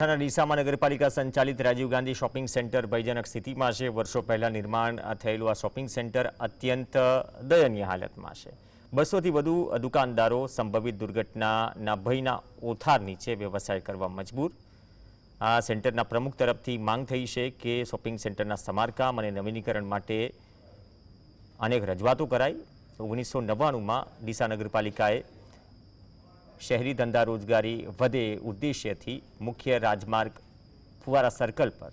ડીસામાં નગરપાલિકા સંચાલિત Rajiv Gandhi shopping centre ભયજનક સ્થિતિમાં છે. વર્ષો પહેલા નિર્માણ થયેલું આ શોપિંગ સેન્ટર અત્યંત દયનીય હાલતમાં છે. બસોથી વધુ દુકાનદારો સંભવિત દુર્ઘટનાના ભયના ઓથાર નીચે વ્યવસાય કરવા મજબૂર. આ સેન્ટરના પ્રમુખ તરફથી માંગ થઈ છે કે શોપિંગ સેન્ટરના સમારકામ અને નવીનીકરણ માટે અનેક રજૂઆતો કરાઈ. ઓગણીસો નવ્વાણુંમાં ડીસા નગરપાલિકાએ શહેરી ધંધા રોજગારી વધે ઉદ્દેશ્યથી મુખ્ય રાજમાર્ગ ફુવારા સર્કલ પર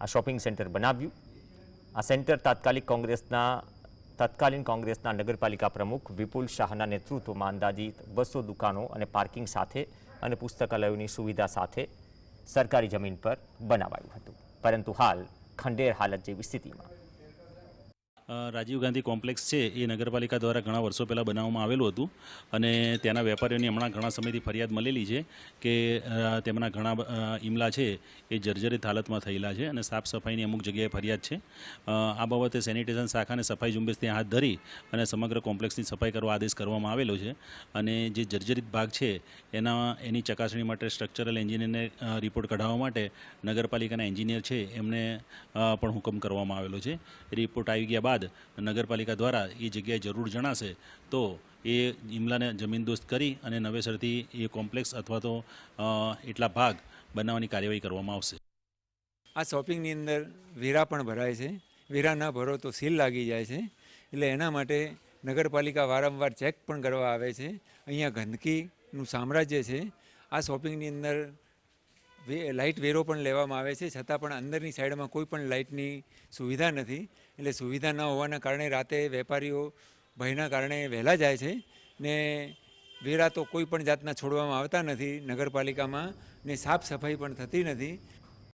આ શોપિંગ સેન્ટર બનાવ્યું. આ સેન્ટર તાત્કાલિક કોંગ્રેસના, તત્કાલીન કોંગ્રેસના નગરપાલિકા પ્રમુખ વિપુલ શાહના નેતૃત્વમાં અંદાજિત બસો દુકાનો અને પાર્કિંગ સાથે અને પુસ્તકાલયોની સુવિધા સાથે સરકારી જમીન પર બનાવાયું હતું. પરંતુ હાલ ખંડેર હાલત જેવી સ્થિતિમાં રાજીવ ગાંધી કોમ્પ્લેક્સ છે એ નગરપાલિકા દ્વારા ઘણા વર્ષો પહેલાં બનાવવામાં આવેલું હતું અને ત્યાંના વેપારીઓની હમણાં ઘણા સમયથી ફરિયાદ મળેલી છે કે તેમના ઘણા ઈમલા છે એ જર્જરિત હાલતમાં થયેલા છે અને સાફ સફાઈની અમુક જગ્યાએ ફરિયાદ છે. આ બાબતે સેનિટેશન શાખાને સફાઈ ઝુંબેશ ત્યાં હાથ ધરી અને સમગ્ર કોમ્પ્લેક્સની સફાઈ કરવા આદેશ કરવામાં આવેલો છે અને જે જર્જરિત ભાગ છે એના, એની ચકાસણી માટે સ્ટ્રક્ચરલ એન્જિનિયરને રિપોર્ટ કઢાવવા માટે નગરપાલિકાના એન્જિનિયર છે એમને પણ હુકમ કરવામાં આવેલો છે. રિપોર્ટ આવી ગયા બાદ નગરપાલિકા દ્વારા એ જગ્યાએ જરૂર જણાશે, તો એ ઇમલાને જમીનદોસ્ત કરી અને નવેસરથી એ કોમ્પ્લેક્સ અથવા તો એટલા ભાગ બનાવવાની કાર્યવાહી કરવામાં આવશે. આ શોપિંગની અંદર વેરા પણ ભરાય છે. વેરા ના ભરો તો સીલ લાગી જાય છે. એટલે એના માટે નગરપાલિકા વારંવાર ચેક પણ કરવા આવે છે. અહીંયા ગંદકીનું સામ્રાજ્ય છે. આ શોપિંગની અંદર લાઇટ વેરો પણ લેવામાં આવે છે, છતાં પણ અંદરની સાઈડમાં કોઈ પણ લાઇટની સુવિધા નથી. એટલે સુવિધા ન હોવાના કારણે રાતે વેપારીઓ ભયના કારણે વહેલા જાય છે ને વેરા તો કોઈ પણ જાતના છોડવામાં આવતા નથી, નગરપાલિકામાં ને સાફ સફાઈ પણ થતી નથી.